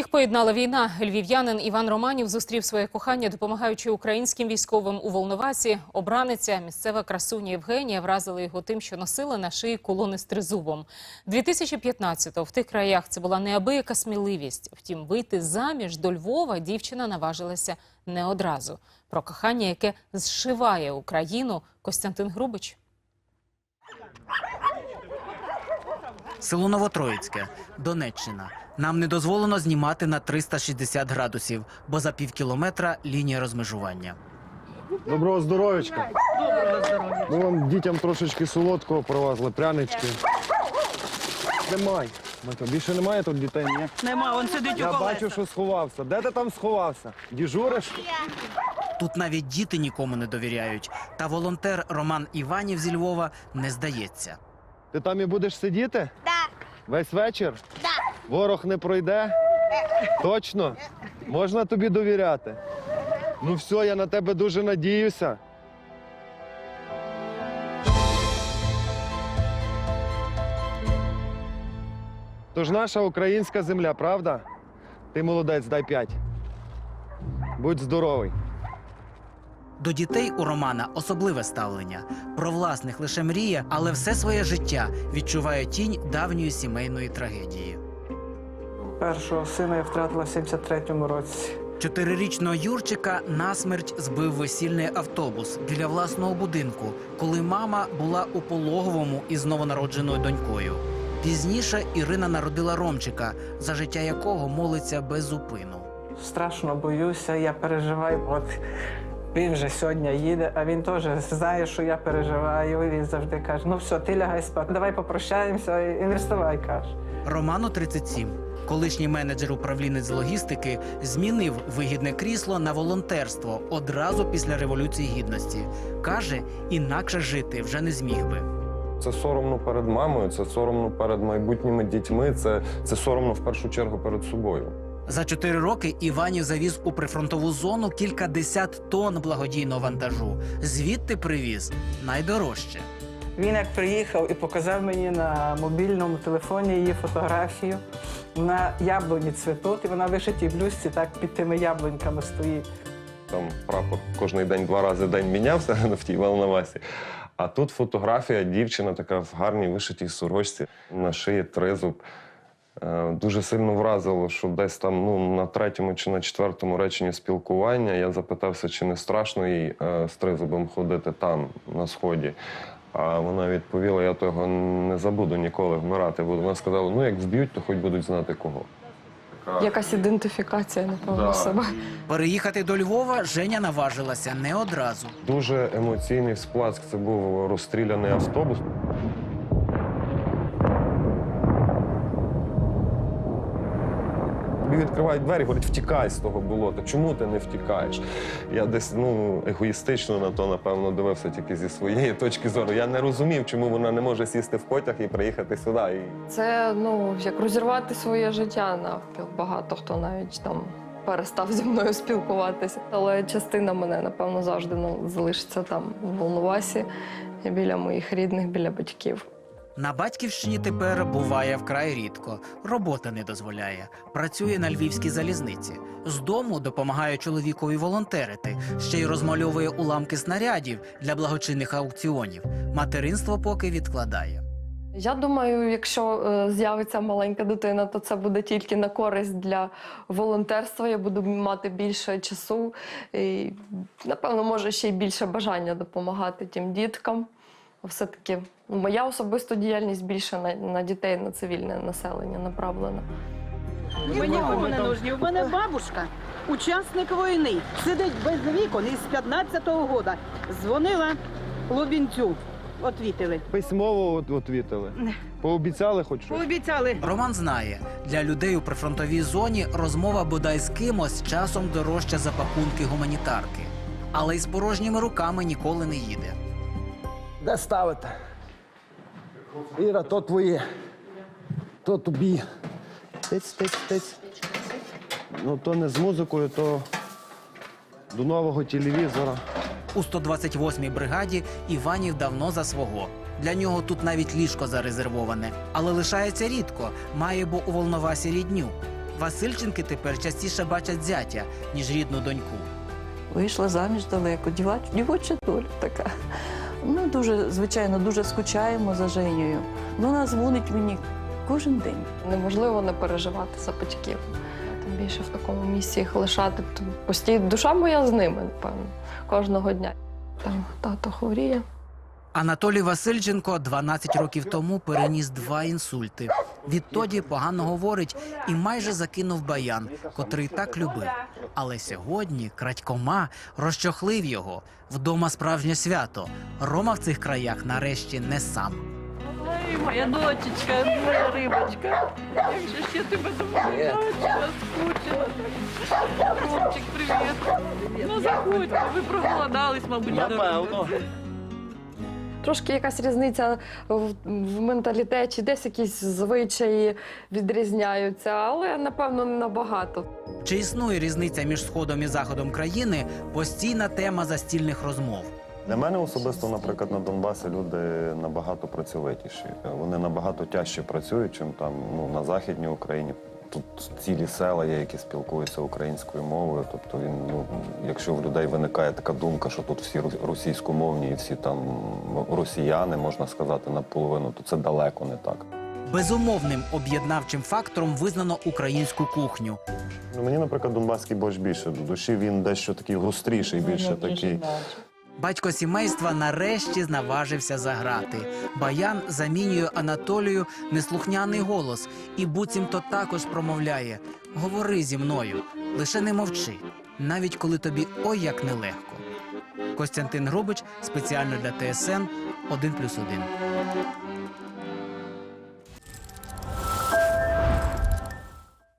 Їх поєднала війна. Львів'янин Іван Романів зустрів своє кохання, допомагаючи українським військовим у Волновасі. Обраниця, місцева красуня Євгенія вразила його тим, що носила на шиї колони з тризубом. 2015-го в тих краях це була неабияка сміливість. Втім, вийти заміж до Львова дівчина наважилася не одразу. Про кохання, яке зшиває Україну, Костянтин Грубич. Село Новотроїцьке, Донеччина. Нам не дозволено знімати на 360 градусів, бо за пів кілометра лінія розмежування. Доброго здоров'ячка. Доброго здоров'я. Ми вам дітям трошечки солодкого привезли, прянички. Немає. Мато, більше немає тут дітей, ні? Нема, он сидить Я у колесах. бачу, що сховався. Де ти там сховався? Діжуриш? Тут навіть діти нікому не довіряють. Та волонтер Роман Іванів зі Львова не здається. Ти там і будеш сидіти? Так. Весь вечір? Ворог не пройде? Точно? Можна тобі довіряти? Ну все, я на тебе дуже надіюся. Тож наша українська земля, правда? Ти молодець, дай п'ять. Будь здоровий. До дітей у Романа особливе ставлення. Про власних лише мріє, але все своє життя відчуває тінь давньої сімейної трагедії. Першого сина я втратила в 73-му році. Чотирирічного Юрчика насмерть збив весільний автобус біля власного будинку, коли мама була у пологовому із новонародженою донькою. Пізніше Ірина народила Ромчика, за життя якого молиться без зупину. Страшно боюся, я переживаю. От він вже сьогодні їде, а він теж знає, що я переживаю. І він завжди каже: ну все, ти лягай спати, давай попрощаємося і не вставай, каже. Роману 37. Колишній менеджер управлінець логістики змінив вигідне крісло на волонтерство одразу після революції гідності. каже, інакше жити вже не зміг би. Це соромно перед мамою, це соромно перед майбутніми дітьми, це, це соромно в першу чергу перед собою. За чотири роки Іванів завіз у прифронтову зону кілька десят тонн благодійного вантажу. Звідти привіз найдорожче. Він як приїхав і показав мені на мобільному телефоні її фотографію. На яблуні цвітуть, і вона в вишитій блюзці так під тими яблуньками стоїть. Там прапор кожен день два рази в день мінявся в тій Волновасі. А тут фотографія, дівчина така в гарній вишитій сорочці, на шиї тризуб. Е, Дуже сильно вразило, що десь там ну, на третьому чи на четвертому реченні спілкування я запитався, чи не страшно їй е, з тризубом ходити там, на сході. А вона відповіла: я того не забуду ніколи вмирати. буду». Вона сказала: ну як вб'ють, то хоч будуть знати кого. Якась ідентифікація, напевно, Да. себе. Переїхати до Львова Женя наважилася не одразу. Дуже емоційний сплеск. Це був розстріляний автобус. Відкривають двері, говорять, втікай з того болота. Чому ти не втікаєш? Я десь ну егоїстично на то, напевно, дивився тільки зі своєї точки зору. Я не розумів, чому вона не може сісти в потяг і приїхати сюди. Це ну як розірвати своє життя навпіл. Багато хто навіть там перестав зі мною спілкуватися. Але частина мене, напевно, завжди ну, залишиться там у Волновасі, біля моїх рідних, біля батьків. На батьківщині тепер буває вкрай рідко. Робота не дозволяє. Працює на львівській залізниці. З дому допомагає чоловікові волонтерити, ще й розмальовує уламки снарядів для благочинних аукціонів. Материнство поки відкладає. Я думаю, якщо е, з'явиться маленька дитина, то це буде тільки на користь для волонтерства. Я буду мати більше часу і, напевно, може ще й більше бажання допомагати тим діткам. Все-таки ну, моя особиста діяльність більше на, на дітей, на цивільне населення направлена. Ми нікому не нужні. У мене бабушка, учасник війни, сидить без вікон із 15-го года. Дзвонила Лубінцю. Отвітили. Письмово от- отвітили. Пообіцяли хоч щось? Пообіцяли. Роман знає, для людей у прифронтовій зоні розмова бодай з кимось часом дорожча за пакунки гуманітарки. Але й з порожніми руками ніколи не їде. Де ставити? Іра, то твоє, то тобі. Тиць, тиць, тиць. Ну то не з музикою, то до нового телевізора. У 128-й бригаді Іванів давно за свого. Для нього тут навіть ліжко зарезервоване, але лишається рідко. Має бо у Волновасі рідню. Васильченки тепер частіше бачать зятя, ніж рідну доньку. Вийшла заміж далеко, дівоча доля така. Ну, дуже, звичайно, дуже скучаємо за Женєю. Вона дзвонить мені кожен день. Неможливо не переживати за батьків. Тим більше в такому місці їх лишати. то Постійно душа моя з ними, напевно, кожного дня. Там тато хворіє. Анатолій Васильченко 12 років тому переніс два інсульти. Відтоді погано говорить і майже закинув баян, котрий так любив. Але сьогодні крадькома розчохлив його. Вдома справжнє свято. Рома в цих краях нарешті не сам. Ой, моя дочечка, моя рибочка. Як же ще тебе думаю, скучила. Ромчик, привіт. Ну заходьте, ви проголодались, мабуть, Напевно. Трошки якась різниця в, в менталітеті, десь якісь звичаї відрізняються, але напевно не набагато. Чи існує різниця між сходом і заходом країни? Постійна тема застільних розмов. Для мене особисто, наприклад, на Донбасі люди набагато працьовитіші. Вони набагато тяжче працюють, чим там ну, на Західній Україні. Тут цілі села є, які спілкуються українською мовою. Тобто, він, ну, якщо в людей виникає така думка, що тут всі російськомовні і всі там росіяни, можна сказати, наполовину, то це далеко не так. Безумовним об'єднавчим фактором визнано українську кухню. Ну, мені, наприклад, донбаський борщ більше до душі, він дещо такий гостріший, більше такий. Батько сімейства нарешті наважився заграти. Баян замінює Анатолію неслухняний голос і буцімто також промовляє: Говори зі мною, лише не мовчи, навіть коли тобі ой як нелегко. Костянтин Грубич спеціально для ТСН 1+,1.